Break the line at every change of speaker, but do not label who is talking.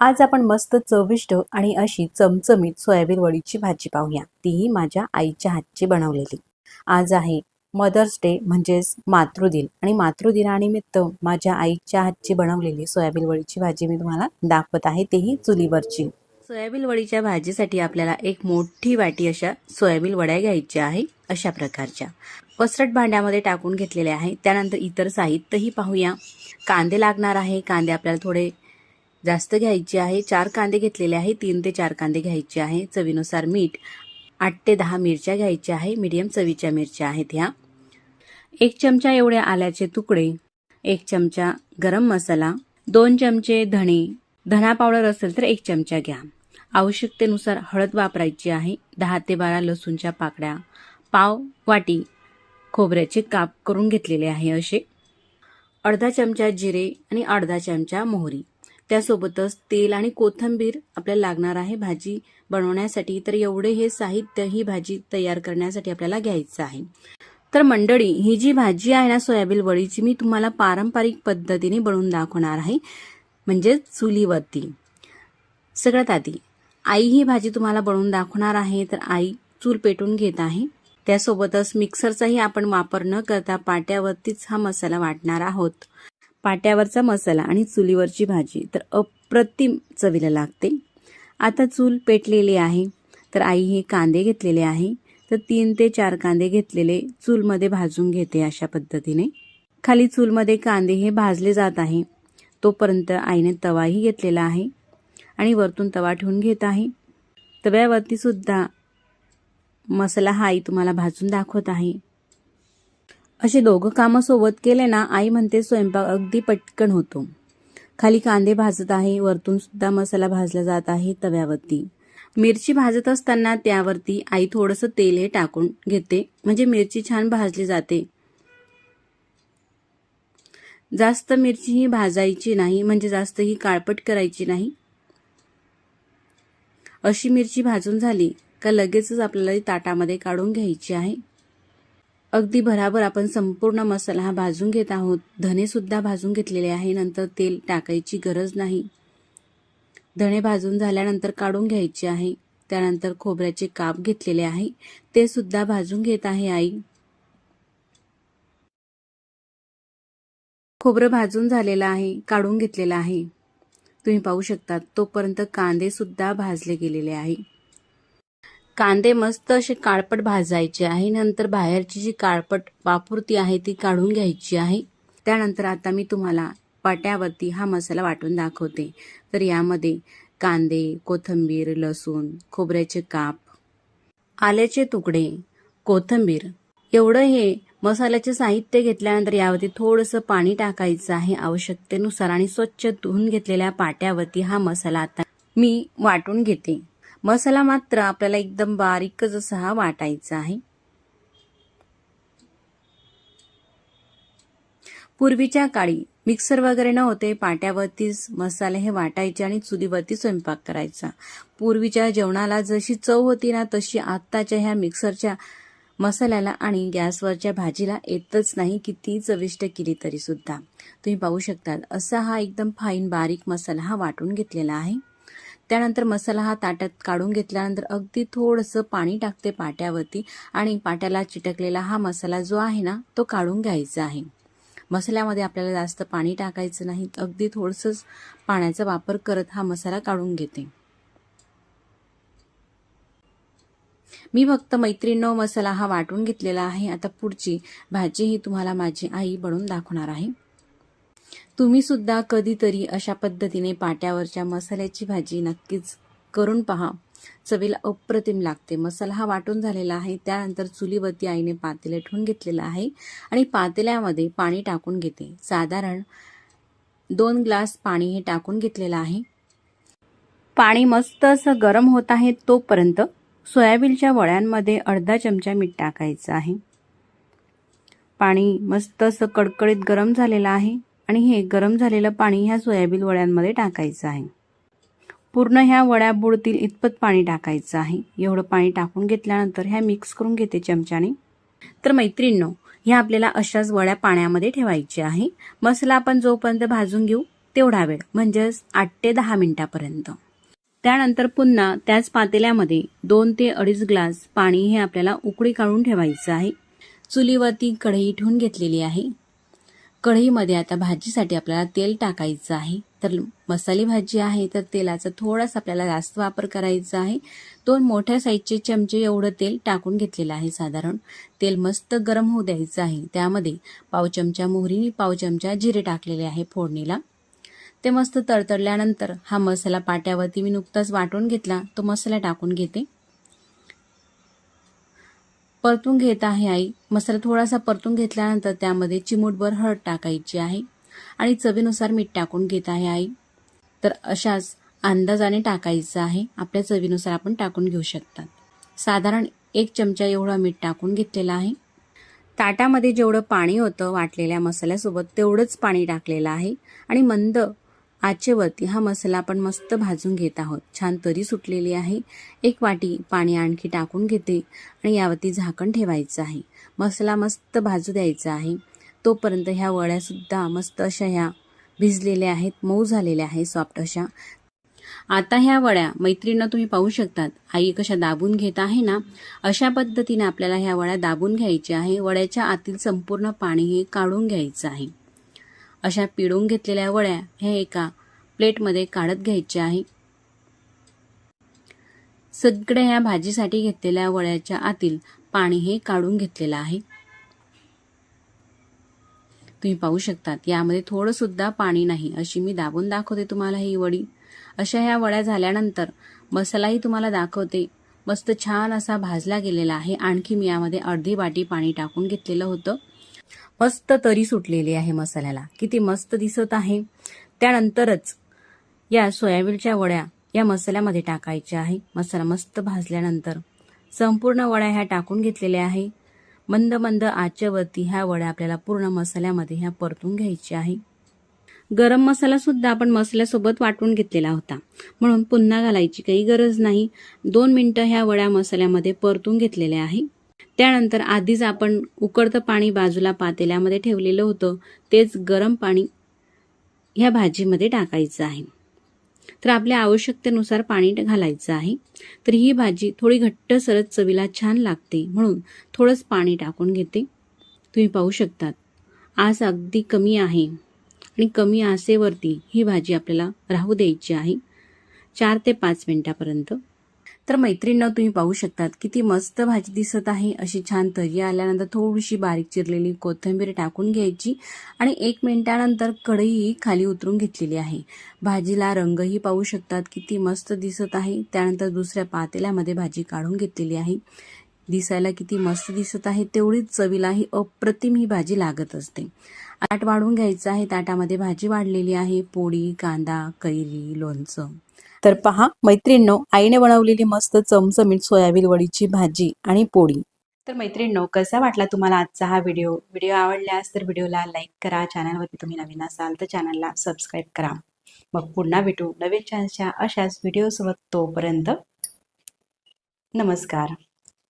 आज आपण मस्त चविष्ट आणि अशी चमचमीत सोयाबीन वडीची भाजी पाहूया. तीही माझ्या आईच्या हातची बनवलेली. आज आहे मदर्स डे म्हणजेच मातृदिन. आणि मातृदिनानिमित्त माझ्या आईच्या हातची बनवलेली सोयाबीन वडीची भाजी मी तुम्हाला दाखवत आहे. तेही चुलीवरची. सोयाबीन वडीच्या भाजीसाठी आपल्याला एक मोठी वाटी अशा सोयाबीन वड्या घ्यायच्या आहे अशा प्रकारच्या. पसरट भांड्यामध्ये टाकून घेतलेले आहे. त्यानंतर इतर साहित्यही पाहूया. कांदे लागणार आहे. कांदे आपल्याला थोडे जास्त घ्यायचे आहे. चार कांदे घेतलेले आहे. तीन ते चार कांदे घ्यायचे आहे. चवीनुसार मीठ आठ ते दहा मिरच्या घ्यायच्या आहे. मीडियम चवीच्या मिरच्या आहेत ह्या. एक चमचा एवढ्या आल्याचे तुकडे एक चमचा गरम मसाला दोन चमचे धणे. धना पावडर असेल तर एक चमचा घ्या. आवश्यकतेनुसार हळद वापरायची आहे. दहा ते बारा लसूणच्या पाकड्या पाव वाटी खोबऱ्याचे काप करून घेतलेले आहे असे. अर्धा चमचा जिरे आणि अर्धा चमचा मोहरी. त्यासोबतच तेल आणि कोथिंबीर आपल्याला लागणार आहे भाजी बनवण्यासाठी. तर एवढे हे साहित्य ही भाजी तयार करण्यासाठी आपल्याला घ्यायचं आहे. तर मंडळी ही जी भाजी आहे ना सोयाबीन वडीची मी तुम्हाला पारंपरिक पद्धतीने बनवून दाखवणार आहे. म्हणजे चुलीवरती. सगळ्यात आधी आई ही भाजी तुम्हाला बनवून दाखवणार आहे. तर आई चूल पेटून घेत आहे. त्यासोबतच मिक्सरचाही आपण वापर न करता पाट्यावरतीच हा मसाला वाटणार आहोत. पाट्यावरचा मसाला आणि चुलीवरची भाजी. तर अप्रतिम चवीला लागते. आता चूल पेटलेली आहे. तर आई हे कांदे घेतलेले आहे. तर तीन ते चार कांदे घेतलेले चूलमध्ये भाजून घेते अशा पद्धतीने. खाली चूलमध्ये कांदे हे भाजले जात आहे. तोपर्यंत आईने तवाही घेतलेला आहे. आणि वरतून तवा ठेवून घेत आहे. तव्यावरती सुद्धा मसाला हा आई तुम्हाला भाजून दाखवत आहे. असे दोघं कामं सोबत केले ना आई म्हणते स्वयंपाक अगदी पटकन होतो. खाली कांदे भाजत आहे वरतून सुद्धा मसाला भाजला जात आहे तव्यावरती. मिरची भाजत असताना त्यावरती आई थोडंसं तेल हे टाकून घेते म्हणजे मिरची छान भाजली जाते. जास्त मिरची ही भाजायची नाही म्हणजे जास्त ही काळपट करायची नाही. अशी मिरची भाजून झाली का लगेचच आपल्याला ताटामध्ये काढून घ्यायची आहे. अगदी भराभर आपण संपूर्ण मसाला हा भाजून घेत आहोत. धनेसुद्धा भाजून घेतलेले आहे. नंतर तेल टाकायची गरज नाही. धणे भाजून झाल्यानंतर काढून घ्यायचे आहे. त्यानंतर खोबऱ्याचे काप घेतलेले आहे. ते सुद्धा भाजून घेत आहे आई. खोबरं भाजून झालेलं आहे. काढून घेतलेलं आहे. तुम्ही पाहू शकता तोपर्यंत कांदे सुद्धा भाजले गेलेले आहे. कांदे मस्त असे काळपट भाजायचे आहे. नंतर बाहेरची जी काळपट वापुरती आहे ती काढून घ्यायची आहे. त्यानंतर आता मी तुम्हाला पाट्यावरती हा मसाला वाटून दाखवते. तर यामध्ये कांदे कोथंबीर लसूण खोबऱ्याचे काप आल्याचे तुकडे कोथंबीर. एवढं हे मसाल्याचे साहित्य घेतल्यानंतर यावरती थोडंसं पाणी टाकायचं आहे आवश्यकतेनुसार आणि स्वच्छ धुवून घेतलेल्या पाट्यावरती हा मसाला आता मी वाटून घेते. मसाला मात्र आपल्याला एकदम बारीकच असा हा वाटायचा आहे. पूर्वीच्या काळी मिक्सर वगैरे नव्हते पाट्यावरतीच मसाले हे वाटायचे आणि चुलीवरती स्वयंपाक करायचा. पूर्वीच्या जेवणाला जशी चव होती ना तशी आत्ताच्या ह्या मिक्सरच्या मसाल्याला आणि गॅसवरच्या भाजीला येतच नाही किती चविष्ट केली तरी सुद्धा. तुम्ही पाहू शकता असा हा एकदम फाईन बारीक मसाला हा वाटून घेतलेला आहे. त्यानंतर मसाला हा ताट्यात काढून घेतल्यानंतर अगदी थोडंसं पाणी टाकते पाट्यावरती आणि पाट्याला चिटकलेला हा मसाला जो आहे ना तो काढून घ्यायचा आहे. मसाल्यामध्ये आपल्याला जास्त पाणी टाकायचं नाही अगदी थोडंसंच पाण्याचा वापर करत हा मसाला काढून घेते. मी फक्त मैत्रिणो मसाला हा वाटून घेतलेला आहे. आता पुढची भाजी ही तुम्हाला माझी आई बनवून दाखवणार आहे. तुम्ही सुद्धा कधीतरी अशा पद्धतीने पाट्यावरच्या मसाल्याची भाजी नक्कीच करून पहा. चवीला अप्रतिम लागते. मसाला हा वाटून झालेला आहे. त्यानंतर चुलीवरती आईने पातेले ठेवून घेतलेलं आहे आणि पातेल्यामध्ये पाणी टाकून घेते. साधारण दोन ग्लास पाणी हे टाकून घेतलेलं आहे. पाणी मस्त असं गरम होत आहे तोपर्यंत सोयाबीनच्या वड्यांमध्ये अर्धा चमचा मीठ टाकायचं आहे. पाणी मस्त असं कडकडीत गरम झालेलं आहे. आणि हे गरम झालेलं पाणी ह्या सोयाबीन वड्यांमध्ये टाकायचं आहे. पूर्ण ह्या वड्या बुडतील इतपत पाणी टाकायचं आहे. एवढं पाणी टाकून घेतल्यानंतर ह्या मिक्स करून घेते चमच्याने. तर मैत्रिणींनो ह्या आपल्याला अशाच वड्या पाण्यामध्ये ठेवायच्या आहे. मसाला आपण जोपर्यंत भाजून घेऊ तेवढा वेळ म्हणजेच आठ ते दहा मिनिटापर्यंत. त्यानंतर पुन्हा त्याच पातेल्यामध्ये दोन ते अडीच ग्लास पाणी हे आपल्याला उकळी काढून ठेवायचं आहे. चुलीवरती कढई ठेवून घेतलेली आहे. कढईमध्ये आता भाजीसाठी आपल्याला तेल टाकायचं आहे. तर मसाली भाजी आहे तर तेलाचा थोडासा आपल्याला जास्त वापर करायचा आहे. दोन मोठ्या साईजचे चमचे एवढं तेल टाकून घेतलेलं आहे साधारण. तेल मस्त गरम होऊ द्यायचं आहे. त्यामध्ये पाव चमचा मोहरी पाव चमचा जिरे टाकलेले आहे फोडणीला. ते मस्त तडतडल्यानंतर हा मसाला पाट्यावरती मी नुकताच वाटून घेतला. तो मसाला टाकून घेते. परतून घेत आहे आई. मसाला थोडासा परतून घेतल्यानंतर त्यामध्ये चिमूटभर हळद टाकायची आहे आणि चवीनुसार मीठ टाकून घेत आहे आई. तर अशाच अंदाजाने टाकायचं आहे. आपल्या चवीनुसार आपण टाकून घेऊ शकतात. साधारण एक चमचा एवढा मीठ टाकून घेतलेला आहे. ताटामध्ये जेवढं पाणी होतं वाटलेल्या मसाल्यासोबत तेवढंच पाणी टाकलेलं आहे. आणि मंद आचेवरती हा मसाला आपण मस्त भाजून घेत आहोत. छान तरी सुटलेली आहे. एक वाटी पाणी आणखी टाकून घेते आणि यावरती झाकण ठेवायचं आहे. मसाला मस्त भाजू द्यायचा आहे. तोपर्यंत ह्या वड्यासुद्धा मस्त अशा ह्या भिजलेल्या आहेत. मऊ झालेल्या आहेत सॉफ्ट अशा. आता ह्या वड्या मैत्रिणींना तुम्ही पाहू शकतात. आई कशा दाबून घेत आहे ना? अशा पद्धतीने आपल्याला ह्या वड्या दाबून घ्यायच्या आहे. वड्याच्या आतील संपूर्ण पाणी हे काढून घ्यायचं आहे. अशा पिळून घेतलेल्या वड्या हे एका प्लेटमध्ये काढत घ्यायच्या आहे. सगळ्या ह्या भाजीसाठी घेतलेल्या वड्याच्या आतील पाणी हे काढून घेतलेलं आहे. तुम्ही पाहू शकतात यामध्ये थोडंसुद्धा पाणी नाही अशी मी दाबून दाखवते तुम्हाला ही वडी. अशा ह्या वड्या झाल्यानंतर मसालाही तुम्हाला दाखवते. मस्त छान असा भाजला गेलेला आहे. आणखी मी यामध्ये अर्धी वाटी पाणी टाकून घेतलेलं होतं. मस्त तरी सुटलेली आहे मसाल्याला. किती मस्त दिसत आहे. त्यानंतरच या सोयाबीनच्या वड्या या मसाल्यामध्ये टाकायच्या आहे. मसाला मस्त भाजल्यानंतर संपूर्ण वड्या ह्या टाकून घेतलेल्या आहे. मंद मंद आचेवरती ह्या वड्या आपल्याला पूर्ण मसाल्यामध्ये ह्या परतून घ्यायच्या आहे. गरम मसाला सुद्धा आपण मसाल्यासोबत वाटून घेतलेला होता. म्हणून पुन्हा घालायची काही गरज नाही. दोन मिनटं ह्या वड्या मसाल्यामध्ये परतून घेतलेल्या आहे. त्यानंतर आधीच आपण उकडतं पाणी बाजूला पातेल्यामध्ये ठेवलेलं होतं. तेच गरम पाणी ह्या भाजीमध्ये टाकायचं आहे. तर आपल्या आवश्यकतेनुसार पाणी घालायचं आहे. तर ही भाजी थोडी घट्ट सरत चवीला छान लागते म्हणून थोडंच पाणी टाकून घेते. तुम्ही पाहू शकतात. आस अगदी कमी आहे. आणि कमी आसेवरती ही भाजी आपल्याला राहू द्यायची आहे. चार ते पाच मिनटापर्यंत. तर मैत्रिणींना तुम्ही पाहू शकतात. किती मस्त भाजी दिसत आहे. अशी छान तरी आल्यानंतर थोडीशी बारीक चिरलेली कोथिंबीर टाकून घ्यायची आणि एक मिनिटानंतर कढई खाली उतरून घेतलेली आहे. भाजीला रंगही पाहू शकतात. किती मस्त दिसत आहे. त्यानंतर दुसऱ्या पातेल्यामध्ये भाजी काढून घेतलेली आहे. दिसायला किती मस्त दिसत आहे. तेवढीच चवीला ही अप्रतिम ही भाजी लागत असते. ताट वाढून घ्यायचं आहे. ताटामध्ये भाजी वाढलेली आहे. पोळी कांदा कैरी लोणचं. तर पहा मैत्रिणींनो आईने बनवलेली मस्त चमचमीत सोयाबीन वडीची भाजी आणि पोळी. तर मैत्रिणींनो कसा वाटला तुम्हाला आजचा हा व्हिडिओ? व्हिडिओ आवडल्यास तर व्हिडिओला लाईक करा चॅनलवरती तुम्ही नवीन असाल तर चॅनलला सबस्क्राईब करा. मग पुन्हा भेटू नवीन चॅनलच्या अशाच व्हिडिओसोबत तोपर्यंत नमस्कार.